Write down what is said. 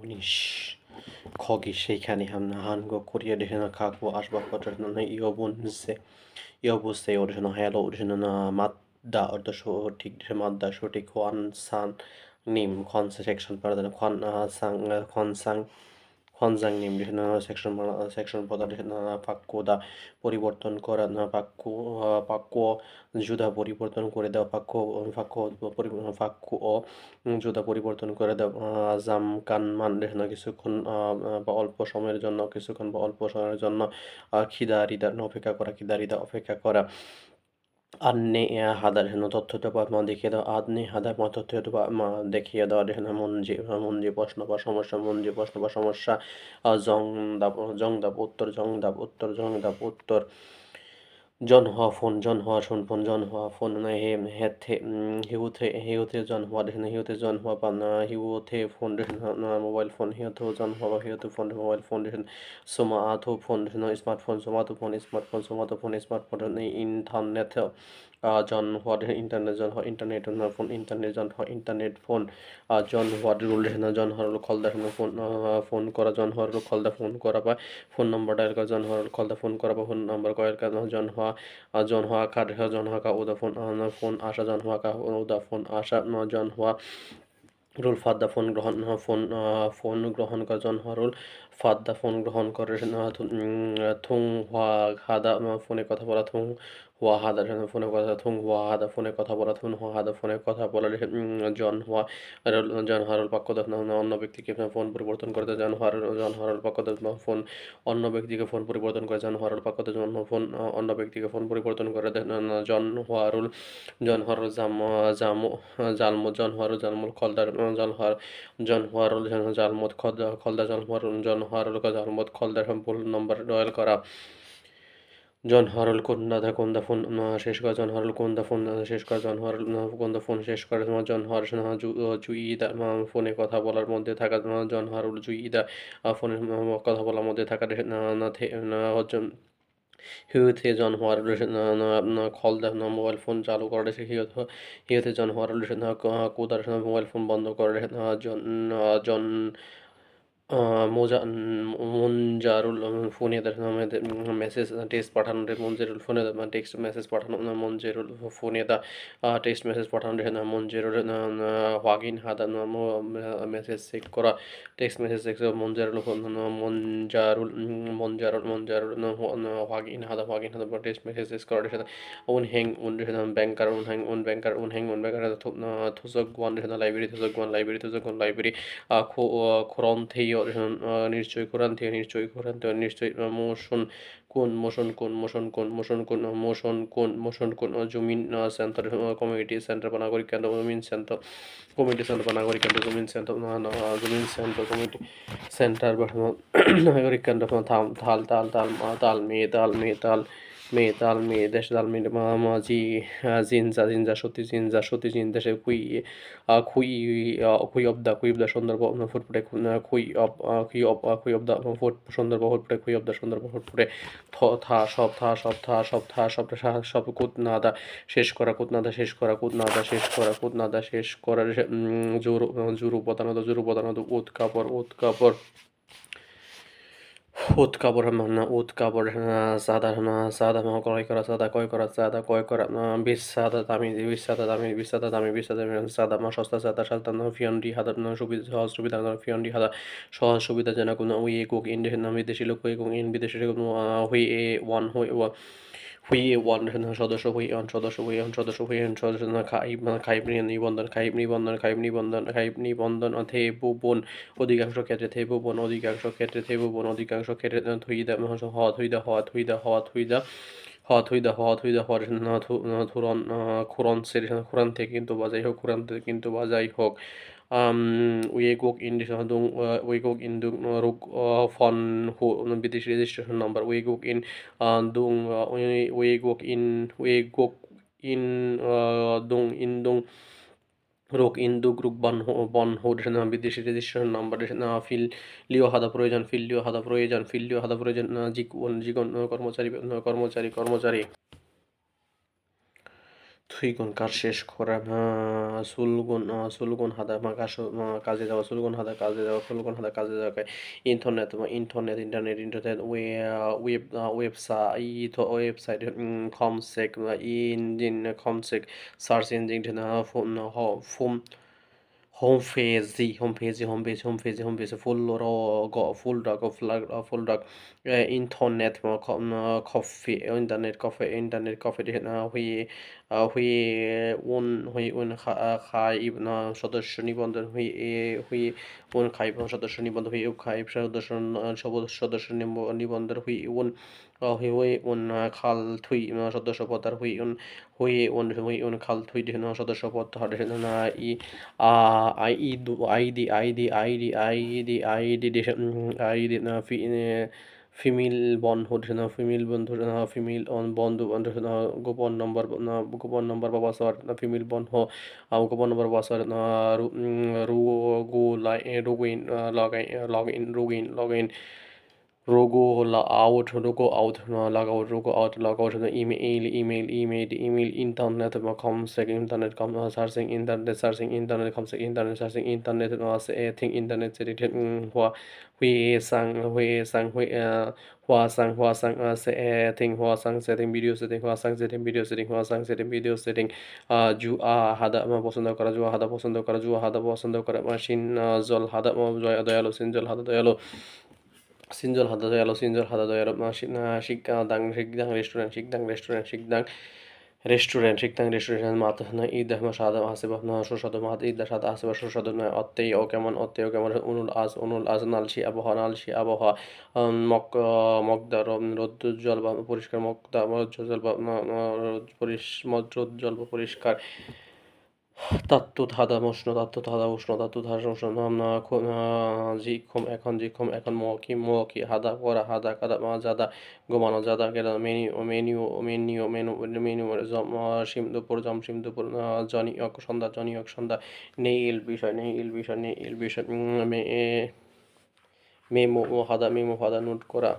উনিশ খগি, সেইখানে হামনা হানগো কোরিয়া ডেসেনা কাকু আসবাবপত্র ইয়বন সে ইয়বস্থায় অর্জন হ্যালো অর্জন মাদ্দা অর্ধ সঠিক মাদ্দা, সঠিক খোয়ান সান নিম খন সেকশন পারদান খন সাং খন সাং খনজাংনিম সেকশন সেকশন পদার্থ পাক্যদা পরিবর্তন করা পাক্য পাক্য জুদা পরিবর্তন করে দেওয়া পাক্য পাক্য পাক্য ও জুদা পরিবর্তন করে দেওয়া জাম কান মান কিছুক্ষণ বা অল্প সময়ের জন্য, কিছুক্ষণ বা অল্প সময়ের জন্য খিদা রিদা অপেক্ষা করা খিদা রিদা অপেক্ষা করা। আন্নে হাদার হেন তথ্যটা মা দেখিয়ে দাও, আদনে হাদার মা তথ্যটা মা দেখিয়ে দাও রেহেন মন যে মন যে প্রশ্ন বা সমস্যা, মন যে প্রশ্ন বা সমস্যা জং দাব জং দাব উত্তর, জং দাব উত্তর, জং দাব উত্তর। জন হওয়া ফোন জন হওয়া শোন ফোন জন হওয়া ফোন হে হেথে হিউথে হিউথে জন হওয়া দেখেন হিউথে জন হওয়া পান হিউথে ফোন দেখেন মোবাইল ফোন হিউথে জন হওয়া হিউথে ফোন মোবাইল ফোন দেখেন সোমা আথো ফোন দেখেন স্মার্টফোন সোমাতো ফোন স্মার্টফোন সোমাতো ফোন স্মার্টফোন ইন্টারনেট জন দেখেন ইন্টারনেট জন ইন্টারনেট ফোন ইন্টারনেট জন ইন্টারনেট ফোন জন হওয়া রুল দেখেন, জন হওয়ার খল দেখেন ফোন ফোন করা, জন হওয়ার খলদা ফোন করা বা ফোন নম্বর ডায়াল করা, জন হওয়ার খলদা ফোন করা বা ফোন নম্বর কয়ের কাজ জন হওয়া জন হওয়া কার জন হওয়া কা উদা ফোন ফোন আসা, জন হওয়া কা উদা ফোন আসা জন হওয়া রুল ফাদ্দা ফোন গ্রহণ ফোন ফোন গ্রহণ করা, জন হওয়া রুল ফাদ্দা ফোন গ্রহণ করে থুং হওয়া খাদা ফোনে কথা বলা, থুং হুয়া হাদা ফোনে কথা থুং হুয়া হাদা ফোনে কথা বলা থুন হুয়া হাদা ফোনে কথা বলা জন হওয়া জন হারল পাক্য অন্য ব্যক্তিকে ফোন পরিবর্তন করতে জন হার জন হারল পাক্য ফোন অন্য ব্যক্তিকে ফোন পরিবর্তন করে জন হারল পাক্য জন ফোন অন্য ব্যক্তিকে ফোন পরিবর্তন করে জন হারুল জন হরল জাম জাম জালমু জন হারুল জালমুল খলদার জন হার জন হারুল জালমত খলদা খলদা জন হারুল জন হারুল জালমত খলদার সম্পূর্ণ নম্বর ডয়েল করা জন হরল কোন্দা কোন্দা ফোন শেষ করা, জন হরল কোন্দা ফোন শেষ করা, জন হরল কোন্দা ফোন শেষ করা জন হর জুইদা ফোনে কথা বলার মধ্যে থাকা জন হরল জুইদা ফোনে কথা বলার মধ্যে থাকা হিউথে জন হওয়ার খলদা মোবাইল ফোন চালু করে হিউথ হিউথে জন হওয়ার কোদার মোবাইল ফোন বন্ধ করে জন জন মঞ্জারুল ফোনে মেসেজ টেক্সট পাঠানো মঞ্জেরুল ফোনে টেক্সট মেসেজ পাঠানো মঞ্জেরুল ফোনে টেক্সট মেসেজ পাঠানো মঞ্জেরুল হোয়াগিন হাদা মেসেজ চেক করা টেক্সট মেসেজ চেক মঞ্জারুল মঞ্জারুল মঞ্জারুল মঞ্জারুল হোয়াগিন হাদা হোয়াগিন হাদা টেক্সট মেসেজ চেক করা উন হ্যাং, উন ব্যাংকার, উন হ্যাং, উন ব্যাংকার, উন হ্যাং, উন ব্যাংকার থুসক ওয়ান লাইব্রেরি, থুসক ওয়ান লাইব্রেরি, থুসক ওয়ান লাইব্রেরি খোরন থেই নিশ্চয়ই কোরআন থেকে নিশ্চয়ই কোরআন থেকে নিশ্চয়ই মোশন কোন মোশন কোন মোশন কোন মোশন কোন মোশন কোন মোশন কোন জমিন সেন্টার কমিউনিটি সেন্টার বা নাগরিক কেন্দ্র জমিন সেন্টার কমিউনিটি সেন্টার বা নাগরিক কেন্দ্র জমিন সেন্টার জমিন সেন্টার কমিউনিটি সেন্টার বা নাগরিক কেন্দ্র তাল তাল তাল তাল মেয়ে তাল মেয়ে তাল মেয়ে তাল মেয়ে, দেশ তাল মেয়ে মাঝি জিনজা জিনজা, সতী জিনজা, সতী, জিন, দেশে খুই খুই খুই অব দা, খুই অব দা, সুন্দর ফুটফুটে খুই অব খুই অব খুই অব দা, ফুট সুন্দর ফুটফুটে খুই অব দা, সুন্দর ফুটফুটে থ, থা, সব থা সব থা সব থা, সব সব কুত নাদা শেষ করা কুত নাদা শেষ করা কুত নাদা শেষ করা কুত নাদা শেষ করার জোর জোর উপাদান জোর উপাদান উৎ কাপড় উৎ কাপড়। উৎকাবর মানে উৎকাবর সাদা সাধারণ ক্রয় করা সাদা ক্রয় করা সাদা ক্রয় করা বিশ সাদা দামি বিশ সাদা দামি বিশ সাদা দামি বিশ সাদা সাদা মা সস্তা সাদা সাদা ফিয়ন্ডি হাদা সুবিধা সহজ সুবিধা ফিয়ন্ডি হাদা সহজ সুবিধা যেন কোনো উই কুক নাম বিদেশি লোক ইন বিদেশি হুই এ ওয়ান হুই ওয়ান সদস্য হুইয়ন সদস্য হুইয়ন সদস্য হুইয়ন সদস্য খাইব খাইব নিবন্ধন খাইব নিবন্ধন খাইব নিবন্ধন খাইব নিবন্ধন থেবু বন অধিকাংশ ক্ষেত্রে থেবু বন অধিকাংশ ক্ষেত্রে থেবু বন অধিকাংশ ক্ষেত্রে থুইদা হ থুইদা হ থুইদা হ থুইদা হ থুইদা হ থুইদা হওয়ার থুরন খুরন সের খুরান থেকে কিন্তু বাজাই হোক খুরান থেকে কিন্তু বাজাই হোক উইগুক ইন্ডিশন হদং উইগুক ইন্দুক রুক ফন হু বিদেশ রেজিস্ট্রেশন নাম্বার উইগুক ইন দুং উইগুক ইন উইগুক ইন দুং ইন দুং রোগ ইন্দু গ্রুপ বন বন হোডেশন বিদেশি রেজিস্ট্রেশন নাম্বার ফিল লিও হাদা প্রয়োজন ফিল লিও হাদা প্রয়োজন ফিল লিও হাদা প্রয়োজন জিগন জিগন কর্মচারী কর্মচারী কর্মচারী। থুইগুন কাজ শেষ করা আহ, সুলগুন সুলগুন হাদা মা আহ, কাজে যাওয়া সুলগুন হাদা কাজে যাওয়া সুলগুন হাদা কাজে যাওয়া internet internet internet internet web website website কমসেক engine কমসেক search engine phone phone Homepage, homepage, homepage, homepage, homepage, full rog, full dog, full full dog, internet, coffee, internet, coffee, internet, coffee, হুই হুই উন হুই উন খাই সদস্য নিবন্ধন হুই হুই উন খাই সদস্য নিবন্ধন হুই খাই সদস্য সদস্য নিবন্ধন হুই উন হুই উন খাল থুই সদস্য পদার হুই উন হুই উন হুই উন খাল থুই সদস্য পদ হাড়ে ই ID ID ID ID ID ID ID ফি ফিমেল বন্ধু ফিমেল বন্ধু ফিমেল বন্ধু বন্ধু গোপন নম্বর না গোপন নম্বর বা পাসওয়ার্ড না ফিমেল বন্ধু গোপন নম্বর পাসওয়ার্ড রুগো রুগিন log in log in রুগিন log in Rogo out, rogo out, log out, rogo out, log out, email, email, email, email, internet, com, second internet, com, searching internet, searching internet, com, second internet, searching internet, was a thing internet, edited, hua, hui sang, hui sang, hui, hua sang, hua sang, say a thing, hua sang, setting video setting, hua sang, setting video setting, hua sang, setting video setting, জু হাদা পছন্দ করা জুয়া হাদা পছন্দ করা জুয়া হাদা পছন্দ করা সিন জল হাদা দয়ালো সিন জল হাদা দয়ালো সিনজল হাদা দয়ালো সিনজল হাদা দয়ালো শিকদাং শিকদাং রেস্টুরেন্ট শিকদাং রেস্টুরেন্ট শিকদাং রেস্টুরেন্ট শিকদাং রেস্টুরেন্ট মাত না ঈদ সাদা হাসে না সুস্বাদু মাত ঈদ সাদা হাসে বা সুস্বাদু নয় অত্তেই ও কেমন অত্তেই ও কেমন উনুল আজ উনুল আজ নালসি আবহাওয়া নালসি আবহাওয়া মক মকদার রৌদ্রোজ্জ্বল বা পরিষ্কার মকদা রৌদ্রোজ্জ্বল বা রৌদ্রোজ্জ্বল বা পরিষ্কার তাত্ত্বত হাদা উষ্ণ তাত্ত্বত হাদা উষ্ণ তাত্ত্বত হাদা উষ্ণ জিক্ষম এখন জিক্ষম এখন মকি মকি হাদা পরা হাদা কাদা মা জাদা গোমানো জাদা কেদা মেনিউ মেনিউ মেনিউ মেনু মেনিউ শিম দুপুর জম শিম দুপুর জনি অক সন্ধ্যা জনি অক সন্ধ্যা নেই ইল বিষয় নেই ইল বিষয় নেই ইল বিষয় মে মেমো হাদা মেমো হাদা নোট করা